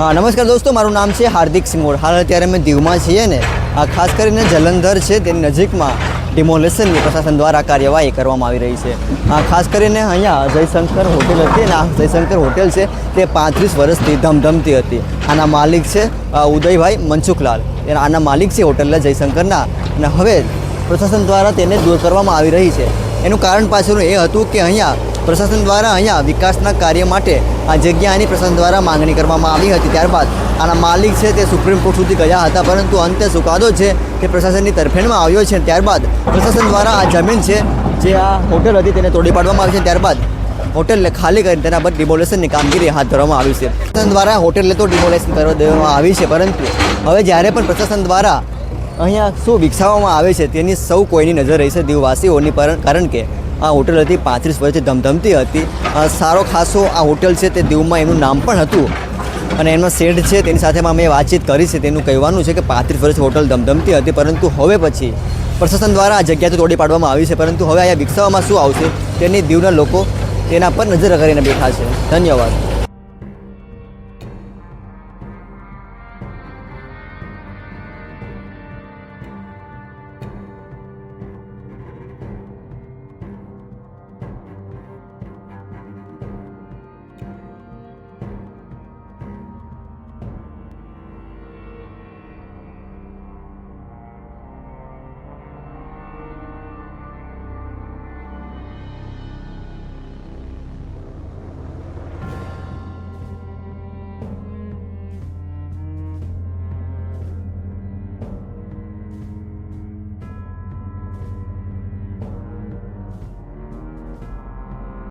હા, નમસ્કાર દોસ્તો, મારું નામ છે હાર્દિક સિંગોડ. હાલ અત્યારે અમે દીવમાં છીએ ને, આ ખાસ કરીને જલંધર છે તેની નજીકમાં ડિમોલેશનની પ્રશાસન દ્વારા કાર્યવાહી કરવામાં આવી રહી છે. આ ખાસ કરીને અહીંયા જયશંકર હોટેલ હતી ને, આ જયશંકર હોટેલ છે તે પાંત્રીસ વર્ષથી ધમધમતી હતી. આના માલિક છે ઉદયભાઈ મનસુખલાલ. એ આના માલિક છે હોટલના જયશંકરના. અને હવે પ્રશાસન દ્વારા તેને દૂર કરવામાં આવી રહી છે. એનું કારણ પાછળનું એ હતું કે અહીંયા પ્રશાસન દ્વારા અહીંયા વિકાસના કાર્ય માટે આ જગ્યાની પ્રશાસન દ્વારા માંગણી કરવામાં આવી હતી. ત્યારબાદ આના માલિક છે તે સુપ્રીમ કોર્ટ સુધી ગયા હતા, પરંતુ અંતે ચુકાદો છે તે પ્રશાસનની તરફેણમાં આવ્યો છે. ત્યારબાદ પ્રશાસન દ્વારા આ જમીન છે જે આ હોટેલ હતી તેને તોડી પાડવામાં આવી છે. ત્યારબાદ હોટેલને ખાલી કરીને તેના પર ડિમોલેશનની કામગીરી હાથ ધરવામાં આવી છે. પ્રશાસન દ્વારા હોટેલને તો ડિમોલેશન કરવા દેવામાં આવી છે, પરંતુ હવે જ્યારે પણ પ્રશાસન દ્વારા અહીંયા શું વિકસાવવામાં આવે છે તેની સૌ કોઈની નજર રહી છે દીવવાસીઓની કારણ કે આ હોટેલ હતી, પાંત્રીસ વર્ષથી ધમધમતી હતી. સારો ખાસો આ હોટેલ છે તે દીવમાં એનું નામ પણ હતું. અને એનો શેડ છે, તેની સાથે મેં વાતચીત કરી છે, તેનું કહેવાનું છે કે પાંત્રીસ વર્ષ હોટલ ધમધમતી હતી, પરંતુ હવે પછી પ્રશાસન દ્વારા આ જગ્યા તોડી પાડવામાં આવી છે, પરંતુ હવે અહીંયા વિકસાવવામાં શું આવશે, તેની દીવના લોકો તેના પર નજર કરીને બેઠા છે. ધન્યવાદ.